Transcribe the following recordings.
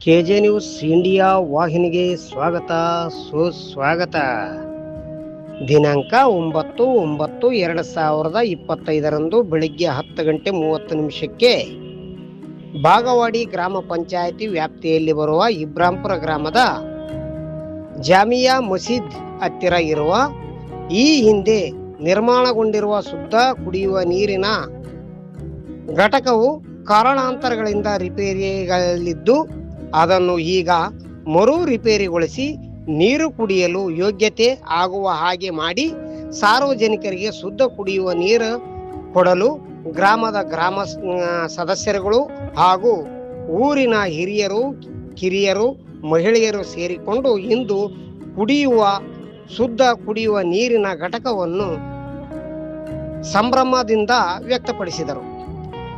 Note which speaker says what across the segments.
Speaker 1: K J news India ವಾಹಿನಿಗೆ ಸ್ವಾಗತ, ಸುಸ್ವಾಗತ. ದಿನಾಂಕ ಒಂಬತ್ತು ಒಂಬತ್ತು ಎರಡು ಸಾವಿರದ ಇಪ್ಪತ್ತೈದರಂದು ಬೆಳಿಗ್ಗೆ ಹತ್ತು ಗಂಟೆ ಮೂವತ್ತು ನಿಮಿಷಕ್ಕೆ ಬಾಗವಾಡಿ ಗ್ರಾಮ ಪಂಚಾಯಿತಿ ವ್ಯಾಪ್ತಿಯಲ್ಲಿ ಬರುವ ಇಬ್ರಾಂಪುರ ಗ್ರಾಮದ ಜಾಮಿಯಾ ಮಸೀದ್ ಹತ್ತಿರ ಇರುವ ಈ ಹಿಂದೆ ನಿರ್ಮಾಣಗೊಂಡಿರುವ ಶುದ್ಧ ಕುಡಿಯುವ ನೀರಿನ ಘಟಕವು ಕಾರಣಾಂತರಗಳಿಂದ ರಿಪೇರಿಗಳಿದ್ದು ಅದನ್ನು ಈಗ ಮರು ರಿಪೇರಿಗೊಳಿಸಿ ನೀರು ಕುಡಿಯಲು ಯೋಗ್ಯತೆ ಆಗುವ ಹಾಗೆ ಮಾಡಿ ಸಾರ್ವಜನಿಕರಿಗೆ ಶುದ್ಧ ಕುಡಿಯುವ ನೀರು ಕೊಡಲು ಗ್ರಾಮದ ಗ್ರಾಮ ಸದಸ್ಯರುಗಳು ಹಾಗೂ ಊರಿನ ಹಿರಿಯರು, ಕಿರಿಯರು, ಮಹಿಳೆಯರು ಸೇರಿಕೊಂಡು ಇಂದು ಕುಡಿಯುವ, ಶುದ್ಧ ಕುಡಿಯುವ ನೀರಿನ ಘಟಕವನ್ನು ಸಂಭ್ರಮದಿಂದ ವ್ಯಕ್ತಪಡಿಸಿದರು.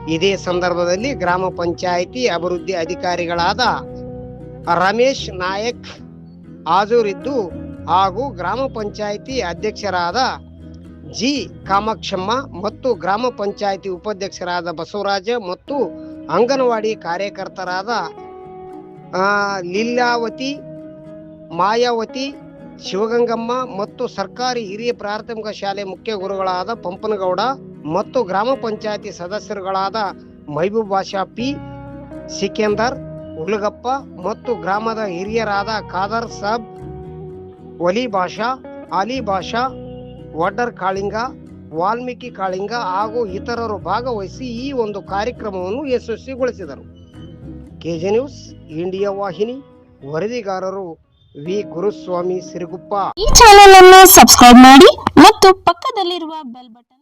Speaker 1: ಇದೇ ಸಂದರ್ಭದಲ್ಲಿ ಗ್ರಾಮ ಪಂಚಾಯಿತಿ ಅಭಿವೃದ್ಧಿ ಅಧಿಕಾರಿಗಳಾದ ರಮೇಶ್ ನಾಯಕ್ ಹಾಜರಿದ್ದು ಹಾಗೂ ಗ್ರಾಮ ಪಂಚಾಯಿತಿ ಅಧ್ಯಕ್ಷರಾದ ಜಿ ಕಾಮಾಕ್ಷಮ್ಮ ಮತ್ತು ಗ್ರಾಮ ಪಂಚಾಯಿತಿ ಉಪಾಧ್ಯಕ್ಷರಾದ ಬಸವರಾಜ ಮತ್ತು ಅಂಗನವಾಡಿ ಕಾರ್ಯಕರ್ತರಾದ ಲೀಲಾವತಿ, ಮಾಯಾವತಿ, ಶಿವಗಂಗಮ್ಮ ಮತ್ತು ಸರ್ಕಾರಿ ಹಿರಿಯ ಪ್ರಾಥಮಿಕ ಶಾಲೆ ಮುಖ್ಯ ಗುರುಗಳಾದ ಪಂಪನಗೌಡ ಮತ್ತು ಗ್ರಾಮ ಪಂಚಾಯತಿ ಸದಸ್ಯರುಗಳಾದ ಮೈಬೂಬ್ ಬಾಷಾ ಪಿ, ಸಿಕಂದರ್ ಉಲಗಪ್ಪ ಮತ್ತು ಗ್ರಾಮದ ಹಿರಿಯರಾದ ಖಾದರ್ ಸಾಬ್, ಒಲಿ ಬಾಷಾ ಅಲಿ ಬಾಷಾ ವಡ್ಡರ್ ಕಾಳಿಂಗ, ವಾಲ್ಮೀಕಿ ಕಾಳಿಂಗ ಹಾಗೂ ಇತರರು ಭಾಗವಹಿಸಿ ಈ ಒಂದು ಕಾರ್ಯಕ್ರಮವನ್ನು ಯಶಸ್ವಿಗೊಳಿಸಿದರು. ಕೆಜೆ ನ್ಯೂಸ್, ಇಂಡಿಯಾ ವಾಹಿನಿ, ವರದಿಗಾರರು ವಿ. ಗುರುಸ್ವಾಮಿ ಸಿರಿಗುಪ್ಪ.
Speaker 2: ಈ ಚಾನೆಲ್ ಅನ್ನು ಸಬ್ಸ್ಕ್ರೈಬ್ ಮಾಡಿ ಮತ್ತು ಪಕ್ಕದಲ್ಲಿರುವ ಬೆಲ್ ಬಟನ್